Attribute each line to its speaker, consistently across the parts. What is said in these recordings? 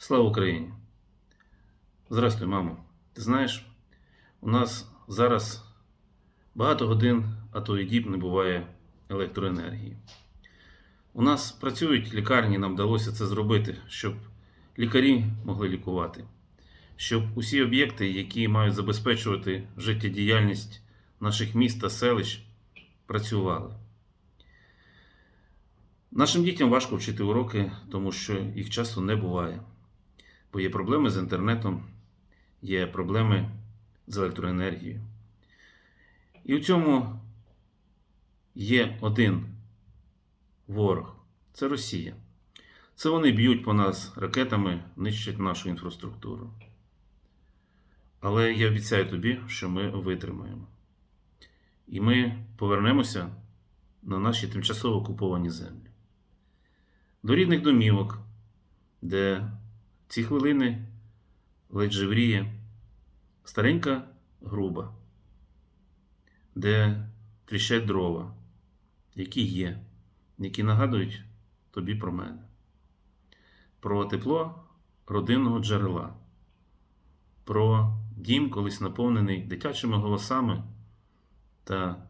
Speaker 1: Слава Україні! Здрастуй, мамо. Ти знаєш, у нас зараз багато годин, а то і діб не буває електроенергії. У нас працюють лікарні, нам вдалося це зробити, щоб лікарі могли лікувати, щоб усі об'єкти, які мають забезпечувати життєдіяльність наших міст та селищ, працювали. Нашим дітям важко вчити уроки, тому що їх часто не буває. Бо є проблеми з інтернетом, є проблеми з електроенергією. І в цьому є один ворог це Росія. Це вони б'ють по нас ракетами, нищать нашу інфраструктуру. Але я обіцяю тобі, що ми витримаємо. І ми повернемося на наші тимчасово окуповані землі. До рідних домівок, де ці хвилини ледь живріє старенька груба, де тріщать дрова, які є, які нагадують тобі про мене, про тепло родинного джерела, про дім, колись наповнений дитячими голосами та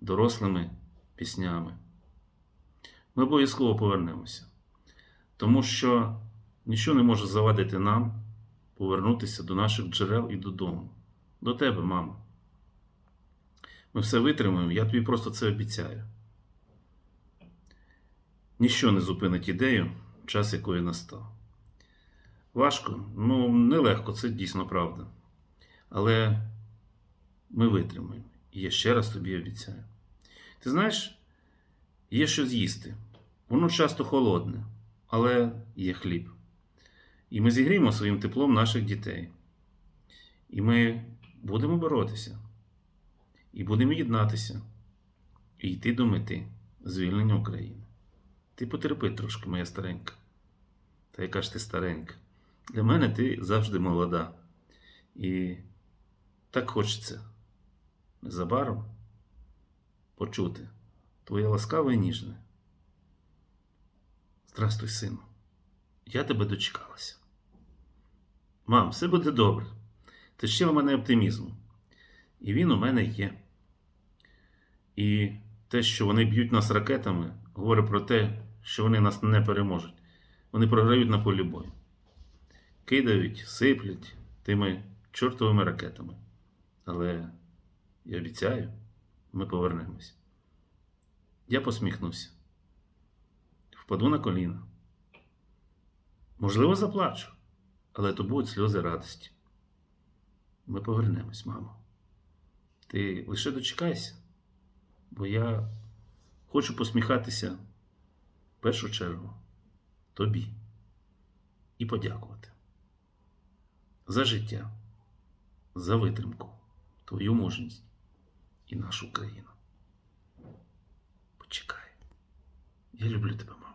Speaker 1: дорослими піснями. Ми обов'язково повернемося, тому що Ніщо не може завадити нам повернутися до наших джерел і додому. До тебе, мамо. Ми все витримаємо, я тобі просто це обіцяю. Ніщо не зупинить ідею, час якої настав. Важко, ну нелегко, це дійсно правда. Але ми витримаємо. І я ще раз тобі обіцяю. Ти знаєш, є що з'їсти. Воно часто холодне, але є хліб. І ми зігріємо своїм теплом наших дітей. І ми будемо боротися. І будемо єднатися. І йти до мети звільнення України. Ти потерпи трошки, моя старенька. Та яка ж ти старенька? Для мене ти завжди молода. І так хочеться незабаром почути твоє ласкаве і ніжне. Здрастуй, сину. Я тебе дочекалася. Мам, все буде добре. Ти ще в мене оптимізму. І він у мене є. І те, що вони б'ють нас ракетами, говорить про те, що вони нас не переможуть. Вони програють на полі бою. Кидають, сиплять тими чортовими ракетами. Але я обіцяю, ми повернемось. Я посміхнуся. Впаду на коліна. Можливо, заплачу, але то будуть сльози радості. Ми повернемось, мамо. Ти лише дочекайся, бо я хочу посміхатися в першу чергу тобі і подякувати за життя, за витримку, твою мужність і нашу країну. Почекай. Я люблю тебе, мамо.